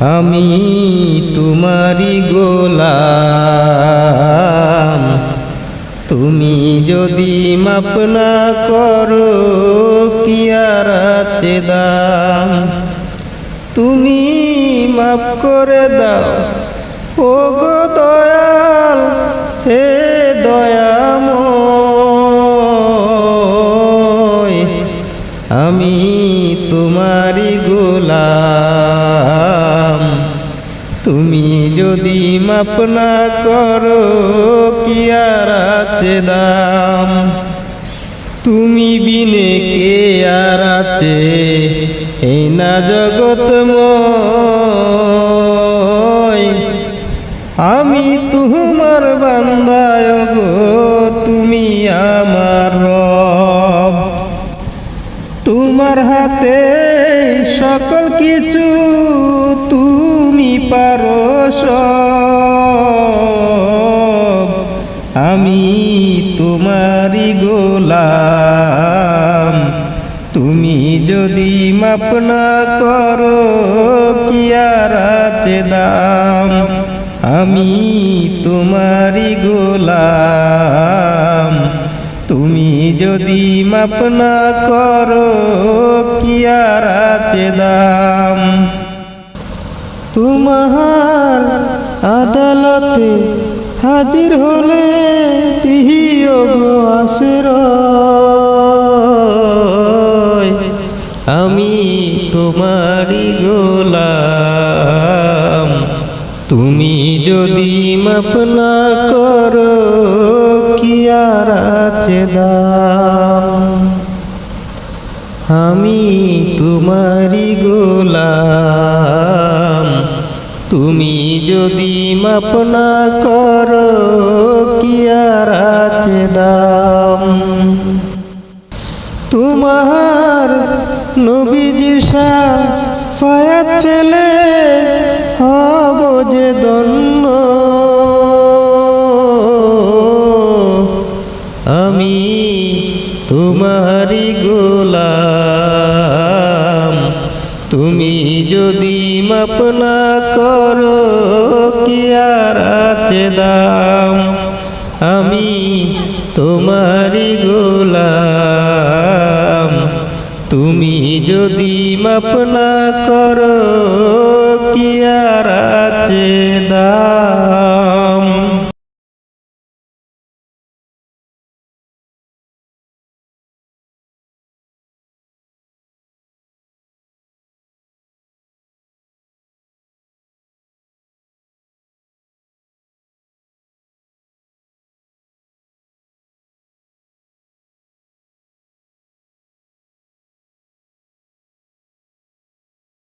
আমি তোমারি গোলাম। তুমি যদি মাপনা করো, কি আর আছে দাম? তুমি মাপ করে দাও ও গো দয়াল, হে দয়াম আমি তোমারি গোলাম। যদি মাপ না করো কি আর আছে দাম? তুমি বিনে কে আর আছে? এই না জগৎময় আমি তোমার বান্দায় গো তুমি আমার রব। তোমার হাতে সকল কিছু তুমি পারো সব, আমি তোমারি গোলাম। তুমি যদি মাপ না করো, কি দাম? আমি তোমারি গোলাম। তুমি যদি মাপ না করো, কি দাম? তোমার আদালতে হাজির হলে তিহিও আসের আমি তোমারি গোলাম। তুমি যদি মাপ না করো, কি আর আছে দাম? আমি তোমারি গোলাম। তুমি যদি মাপ না করো, কি আর আছে দাম? তোমার নবীজির ফায়াত ছেলে হব যে দন্য আমি তোমারি গোলাম। তুমি যদি মাপ না করো, কি আর আছে দাম? আমি তোমারি গোলাম। তুমি যদি মাপ না করো